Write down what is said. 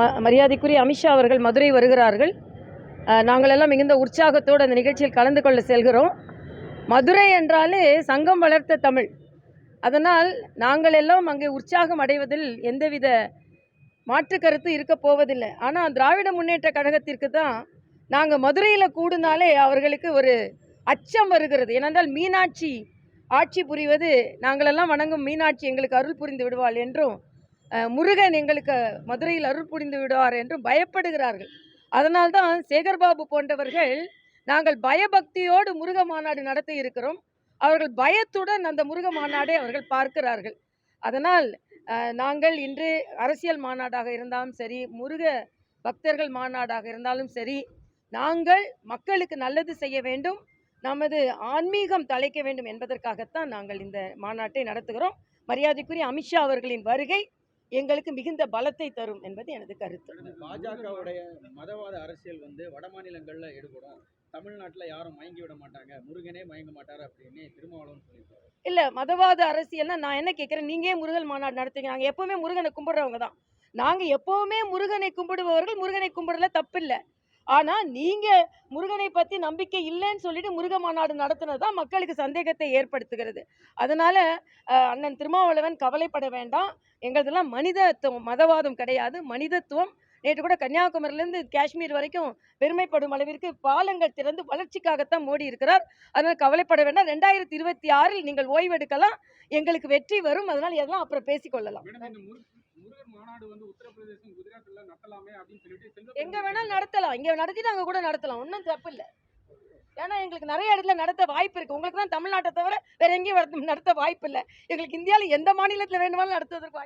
ம மரியாதைக்குரிய அமித்ஷா அவர்கள் மதுரை வருகிறார்கள். நாங்கள் எல்லாம் மிகுந்த உற்சாகத்தோடு அந்த நிகழ்ச்சியில் கலந்து கொள்ள செல்கிறோம். மதுரை என்றாலே சங்கம் வளர்த்த தமிழ். அதனால் நாங்கள் எல்லாம் அங்கே உற்சாகம் அடைவதில் எந்தவித மாற்று கருத்து இருக்க போவதில்லை. ஆனால் திராவிட முன்னேற்ற கழகத்திற்கு தான் நாங்கள் மதுரையில் கூடுனாலே அவர்களுக்கு ஒரு அச்சம் வருகிறது. ஏனென்றால் மீனாட்சி ஆட்சி புரிவது நாங்களெல்லாம் வணங்கும் மீனாட்சி எங்களுக்கு அருள் புரிந்து விடுவாள் என்றும் முருகன் எங்களுக்கு மதுரையில் அருள் புரிந்து விடுவார் என்றும் பயப்படுகிறார்கள். அதனால்தான் சேகர்பாபு போன்றவர்கள் நாங்கள் பயபக்தியோடு முருக மாநாடு நடத்தி இருக்கிறோம். அவர்கள் பயத்துடன் அந்த முருக மாநாடை அவர்கள் பார்க்கிறார்கள். அதனால் நாங்கள் இன்று அரசியல் மாநாடாக இருந்தாலும் சரி முருக பக்தர்கள் மாநாடாக இருந்தாலும் சரி நாங்கள் மக்களுக்கு நல்லது செய்ய வேண்டும் நமது ஆன்மீகம் தலைக்க வேண்டும் என்பதற்காகத்தான் நாங்கள் இந்த மாநாட்டை நடத்துகிறோம். மரியாதைக்குரிய அமித்ஷா அவர்களின் வருகை எங்களுக்கு மிகுந்த பலத்தை தரும் என்பது எனது கருத்து. பாஜகவுடைய மதவாத அரசியல் வந்து வட மாநிலங்கள்ல ஈடுபடும் தமிழ்நாட்டுல யாரும் மயங்கி விட மாட்டாங்க. முருகனே மயங்க மாட்டாரு அப்படின்னு திருமாவளவன் சொல்லியிருக்காரு. இல்லை மதவாத அரசியல்னா நான் என்ன கேட்குறேன் நீங்கள் முருகன் மாநாடு நடத்துங்க நாங்கள் எப்போவுமே முருகனை கும்பிடுறவங்க தான். நாங்கள் எப்போவுமே முருகனை கும்பிடுபவர்கள் முருகனை கும்பிடல தப்பில்லை. ஆனால் நீங்கள் முருகனை பற்றி நம்பிக்கை இல்லைன்னு சொல்லிட்டு முருக மாநாடு நடத்துனது தான் மக்களுக்கு சந்தேகத்தை ஏற்படுத்துகிறது. அதனால் அண்ணன் திருமாவளவன் கவலைப்பட வேண்டாம். எங்களதெல்லாம் மனிதத்துவம் மதவாதம் கிடையாது. மனிதத்துவம். நேற்று கூட கன்னியாகுமரியிலேருந்து காஷ்மீர் வரைக்கும் பெருமைப்படும் அளவிற்கு பாலங்கள் திறந்து வளர்ச்சிக்காகத்தான் மோடி இருக்கிறார். அதனால் கவலைப்பட வேண்டாம். ரெண்டாயிரத்தி இருபத்தி ஆறில் நீங்கள் ஓய்வெடுக்கலாம். எங்களுக்கு வெற்றி வரும். அதனால் எதெல்லாம் அப்புறம் பேசிக்கொள்ளலாம். எங்க வேணாலும் நடத்தலாம். இங்க நடத்திட்டு அங்க கூட நடத்தலாம். ஒன்றும் தப்பு இல்லை ஏன்னா எங்களுக்கு நிறைய இடத்துல நடத்த வாய்ப்பு இருக்கு. உங்களுக்கு தான் தமிழ்நாட்டை தவிர வேற எங்கேயும் நடத்த- நடத்த வாய்ப்பு இல்லை. எங்களுக்கு இந்தியாவில் எந்த மாநிலத்தில் வேணுமானாலும் நடத்துவதற்கு வாய்ப்பு